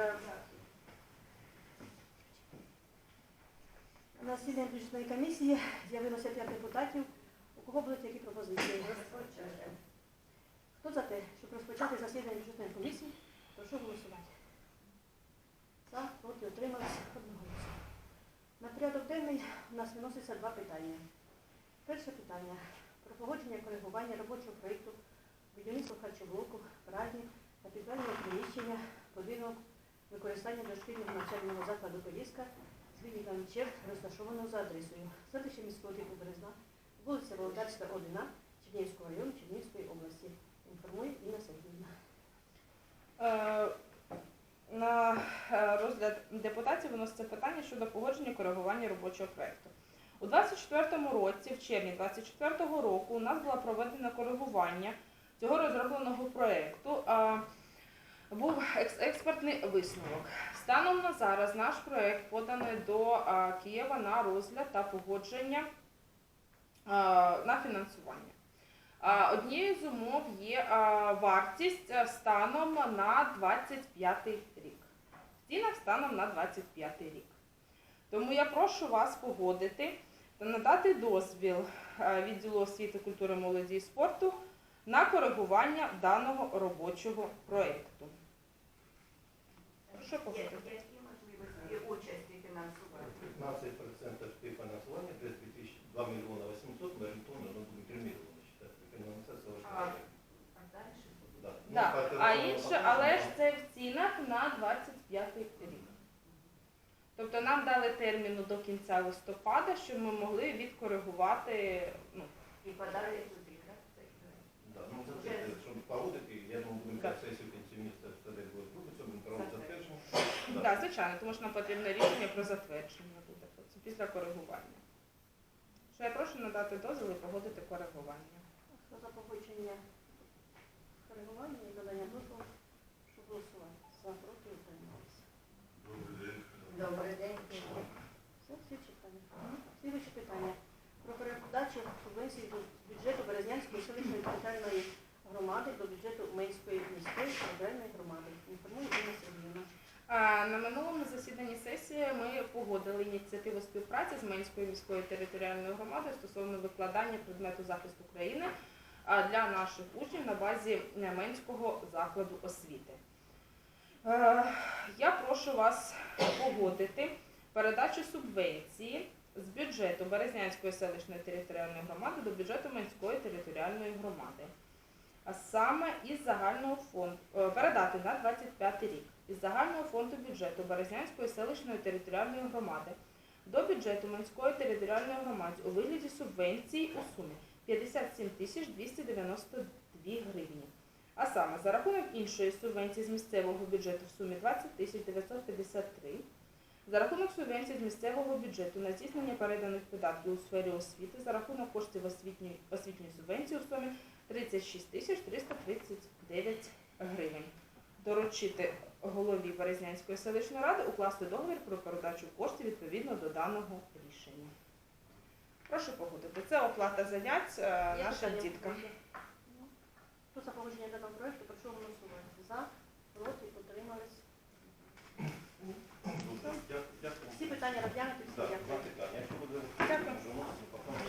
На засіданні бюджетної комісії з'явилося п'ять депутатів. У кого будуть які пропозиції? Хто за те, щоб розпочати засідання бюджетної комісії, прошу голосувати. За, проти, утримались одноголосно. На порядок денний у нас виноситься два питання. Перше питання про погодження коригування робочого проєкту будівництва харчоблоку, пральні та підвального приміщення будинок використання дошкільного навчального закладу Поліська з відділом ЧЕП, розташованого за адресою селище міського типу Березна, вулиця Володарська, 1, Чернігівського району Чернігівської області. Інформує Інна Сергіївна. Е, На е, розгляд депутатів виноситься питання щодо погодження коригування робочого проєкту. У 2024 році, в червні 2024 року, у нас було проведено коригування цього розробленого проєкту. Е, Був експертний висновок. Станом на зараз наш проєкт поданий до е, Києва на розгляд та погодження е, на фінансування. Однією з умов є вартість станом на 25 рік. В цінах станом на 25 рік. Тому я прошу вас погодити та надати дозвіл відділу освіти, культури, молоді і спорту на коригування даного робочого проєкту. Прошу погодити. Які можливості участі фінансувати? 15% співфінансування, 2 мільйона 800, ми орієнтовно ну, будемо 3 мільйони считати. Фінансація А, важливо. а далі що буде? Да. Ну, А ну, інше, але ж це в цінах на 25 рік. Тобто нам дали терміну до кінця листопада, щоб ми могли відкоригувати. Ну, І подали туди, так? Да, ну, це те, щоб погодити, я думаю, будемо Так. на сесію в кінці місяця тоді буде групи, це будемо проводити затвердження. Так, да, звичайно, тому що нам потрібне рішення про затвердження буде після коригування. Що я прошу надати дозвіл і погодити коригування. Хто за погодження коригування і додання дозволу, щоб голосувати. За, проти, утрималися. Добрий день. Це всі читання. Слідуюче питання. Про передачу субвенції до бюджету Березнянської селищної територіальної громади до бюджету Менської міської територіальної громади. Інформує Інна Сергіївна. А, На минулому засіданні сесії ми погодили ініціативу співпраці з Менською міською територіальною громадою стосовно викладання предмету захисту України для наших учнів на базі е, Менського закладу освіти. Е, Я прошу вас погодити передачу субвенції з бюджету Березнянської селищної територіальної громади до бюджету Менської територіальної громади. А саме із загального фонду е, передати на 25 рік із загального фонду бюджету Березнянської селищної територіальної громади до бюджету Менської територіальної громади у вигляді субвенцій у сумі 57 тисяч 292 гривні. А саме за рахунок іншої субвенції з місцевого бюджету в сумі 20 тисяч 953, за рахунок субвенції з місцевого бюджету на здійснення переданих видатків у сфері освіти за рахунок коштів освітньої, освітньої субвенції у сумі 36 тисяч 339 гривень. Доручити голові Березнянської селищної ради укласти договір про передачу коштів відповідно до даного рішення. Прошу погодити. Це оплата занять е, дітка. нашим питання? діткам. Ну, Хто за погодження даного проекту, прошу голосувати. За, проти, утримались.